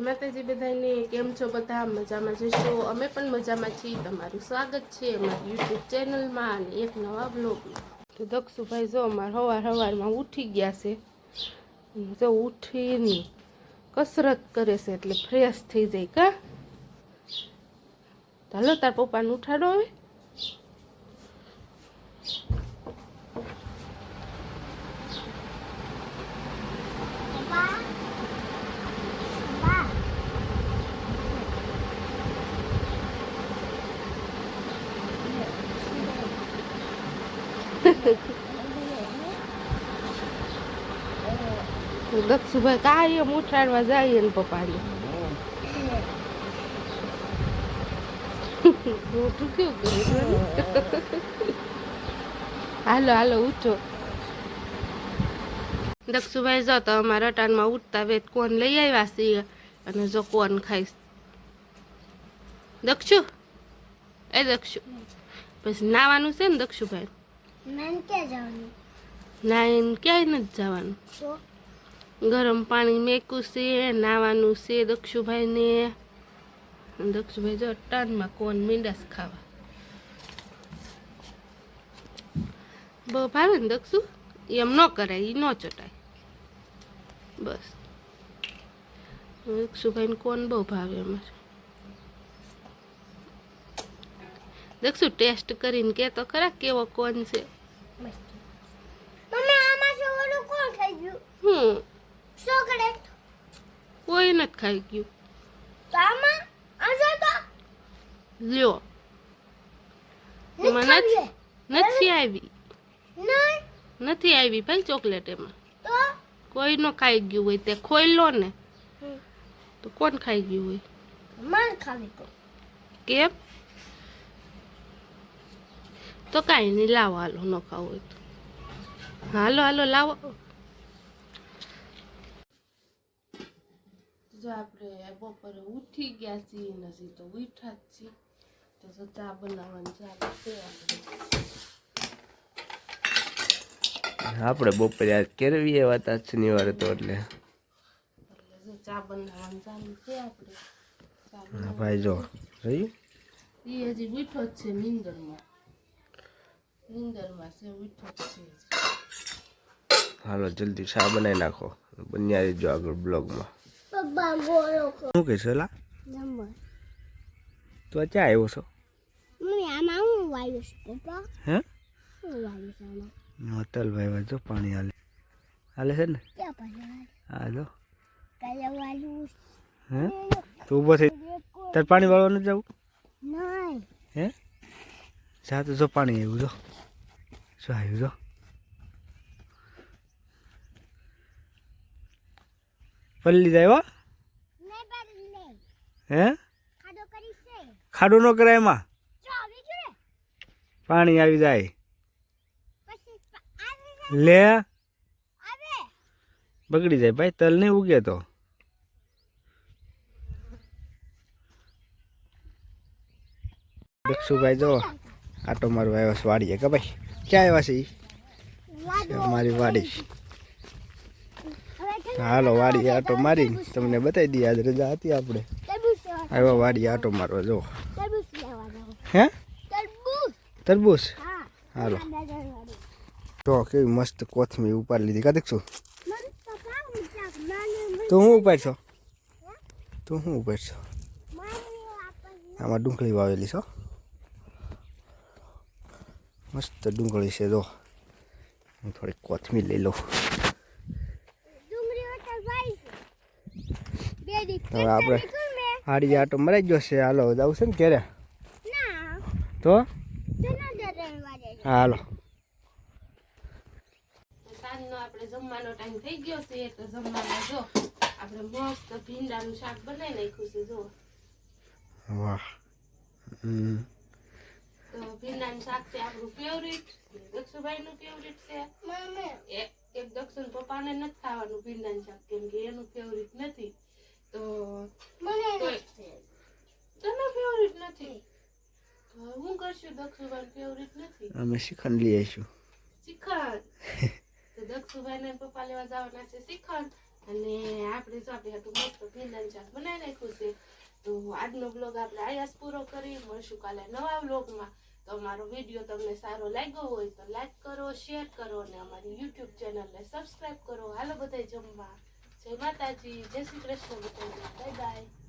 માતાજી બધાને કેમ છો? બધા મજામાં જશો અમે પણ મજામાં છીએ. તમારું સ્વાગત છે અમારી યુટ્યુબ ચેનલમાં અને એક નવા બ્લોગમાં. તો દક્ષુભાઈ, જો અમારે સવાર સવારમાં ઉઠી ગયા છે. જો ઉઠીને કસરત કરે છે એટલે ફ્રેશ થઈ જાય કા? ચાલો તાર પપ્પાને ઉઠાડો હવે. તો દક્ષુભાઈ કાયમ ઉઠાડવા જાય એને પપ્પાને. મોટું કેવું હાલો હાલો ઊંચો દક્ષુભાઈ, જો તો અમારા અટાણમાં ઉઠતા વેત કોણ લઈ આવ્યા છીએ અને જો કોણ ખાઈશ દક્ષુ? એ દક્ષુ. પછી નાવાનું છે ને દક્ષુભાઈ? મેં ક્યાં જવાનું? નાઈને ક્યાંય નથી જવાનું. ગરમ પાણી મેકું છે નાવાનું છે દક્ષુભાઈને. દક્ષુભાઈ જો ટનમાં કોણ મીંડાસ ખાવા. બહુ ભાવે ને દક્ષુ? એમ ન કરાય એ ન ચટાય. બસ. દક્ષુભાઈને કોણ બહુ ભાવે અમારે દક્ષુ ટેસ્ટ કરીને કે તો ખરા કેવો કોણ છે મમ્મી આમાં શું ઓલું કોણ ખાઈ ગયું હું ચોકલેટ કોઈ નથી ખાઈ ગયું તો આમાં આજો તો લ્યો એમાં નથી નથી આવી નહીં નથી આવી ભાઈ ચોકલેટ એમાં તો કોઈ નો ખાઈ ગયું હોય તે ખોઈ લો ને હમ. તો કોણ ખાઈ ગયું હોય માર ખાવી તો કેમ તો કાંઈ નહીં લાવો હાલો ન ખાવું હોય તો હાલો હાલો લાવો જો આપણે બપોરે ઉઠી ગયા છીએ નથી તો ઉઠા જ છીએ તો જો ચા બનાવવાની ચાલુ છે આપણે આપણે બપોરે આજ કેરવીએ વાત આજ શનિવારે તો એટલે એટલે ચા બનાવવાનું ચાલુ છે આપણે ભાઈ જો જોયું એ હજી ઉઠો જ છે નીંદરમાં નીંદરમાં છે ઉઠો જ છે હજી. હાલો જલ્દી શા બનાવી નાખો? બન્યા રહેજો આગળ બ્લોગમાં. પપ્પા શું કહીશ એલા તું આ ક્યાં આવ્યો છો? હું વાયુ છું પપ્પા? હે? હું વાયુ છું આમાં? હોટલ ભાઈ જો પાણી હાલે. હાલે છે ને? પાણી હા જો કયા વાયુ હે? તો ઊભો થઈ તાર પાણી વાળવા નથી જવું હે? જા તો જો પાણી આવ્યું જો. શું આવ્યું જો પલ્લી જાય હો ખાડો ન કરાય એમાં પાણી આવી જાય લે બગડી જાય ભાઈ તલ નહીં ઉગે તો ભાઈ જો આટો મારવા આવ્યો છે વાડીએ કે ભાઈ ક્યાં આવ્યા છે? વાડો. અમારી વાડી. હાલો વાડીએ આટો મારીને તમને બતાવી દઈએ આજ રજા હતી આપણે. આવ્યા વાડીએ આટો મારવા જો હે? તરબૂચ. તરબૂચ? હાલો. તો કેવી મસ્ત કોથમી ઉપાડી લીધી. કા શું તું શું ઉપાડશો? તું શું ઉપાડશો? આમાં ડુંગળી વાવેલી છો મસ્ત ડુંગળી છે જો. હું થોડી કોથમીર લઈ લઉં. હવે આપણે હાડી આટો મરાઈ ગયો છે. હાલો જવું છે ને ક્યારે ના. તો? હાલો. સાંજનો આપણે જમવાનો ટાઈમ થઈ ગયો છે તો જમવામાં જો. આપણે મસ્ત ભીંડાનું શાક બનાવી નાખ્યું છે જો. વાહ. હમ. તો ભીંડાનું શાક છે આપણું ફેવરિટ દક્ષુભાઈનું ફેવરિટ છે. એક દક્ષુણ પપ્પાને નથી ખાવાનું ભીંડાનું શાક કેમ કે એનું ફેવરિટ નથી. તો મને તને ફેવરિટ નથી? હું કરશું દક્ષુભાઈ ફેવરિટ નથી? અમે શ્રીખંડ લઈ આવીશું. શિખંડ તો દક્ષુભાઈ ને પપ્પા લેવા જવાના છે શિખંડ અને આપણે જો આપણે હતું મસ્ત ભીંડાનું શાક બનાવી નાખ્યું છે તો આજનો બ્લોગ આપણે આયાસ પૂરો કરી, મળશું કાલે નવા બ્લોગમાં તો અમારો વીડિયો તમને સારો લાગ્યો હોય તો લાઈક કરો શેર કરો અને અમારી યુટ્યુબ ચેનલને સબસ્ક્રાઈબ કરો. હાલો બધાય જમવા. જય માતાજી, જય શ્રી કૃષ્ણ બધા બાય બાય